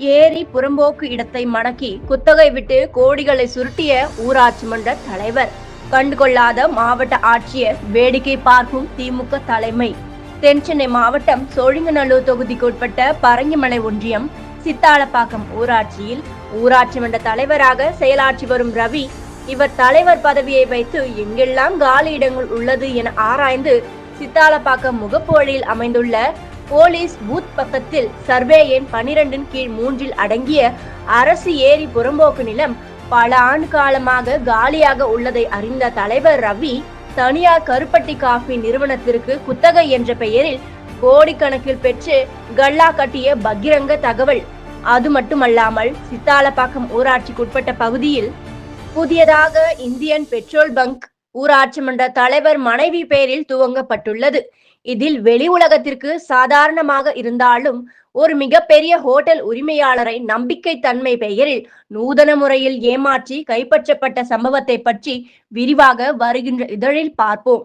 ஏரி புறம்போக்கு இடத்தை மணக்கி குத்தகை விட்டு கோடிகளை சுருட்டிய ஊராட்சி மன்ற தலைவர். கண்டுகொள்ளாத மாவட்ட ஆட்சியர் வேடிக்கை பார்க்கும் திமுக தலைமை. தென்சென்னை மாவட்டம் சோழிங்கநல்லூர் தொகுதிக்குட்பட்ட பரங்கிமலை ஒன்றியம் சித்தாலப்பாக்கம் ஊராட்சியில் ஊராட்சி மன்ற தலைவராக செயலாற்றி வரும் ரவி இவர் தலைவர் பதவியை வைத்து எங்கெல்லாம் காலி இடங்கள் உள்ளது என ஆராய்ந்து சித்தாலப்பாக்கம் முகப்போலில் அமைந்துள்ள போலீஸ் பூத் பக்கத்தில் சர்வே எண் பனிரெண்டின் கீழ் மூன்றில் அடங்கிய அரசு ஏரி புறம்போக்கு நிலம் பல ஆண்டு காலமாக காலியாக உள்ளதை அறிந்த தலைவர் ரவி தனியார் கருப்பட்டி காஃபி நிறுவனத்திற்கு குத்தகை என்ற பெயரில் கோடிக்கணக்கில் பெற்று கல்லா கட்டிய பகிரங்க தகவல். அது மட்டுமல்லாமல் சித்தாலப்பாக்கம் ஊராட்சிக்குட்பட்ட பகுதியில் புதியதாக இந்தியன் பெட்ரோல் பங்க் ஊராட்சி மன்ற தலைவர் மனைவி பெயரில் துவங்கப்பட்டுள்ளது. இதில் வெளி உலகத்திற்கு சாதாரணமாக இருந்தாலும் ஒரு மிகப்பெரிய ஹோட்டல் உரிமையாளரை நம்பிக்கை தன்மை பெயரில் நூதன முறையில் ஏமாற்றி கைப்பற்றப்பட்ட சம்பவத்தை பற்றி விரிவாக வருகின்ற இதழில் பார்ப்போம்.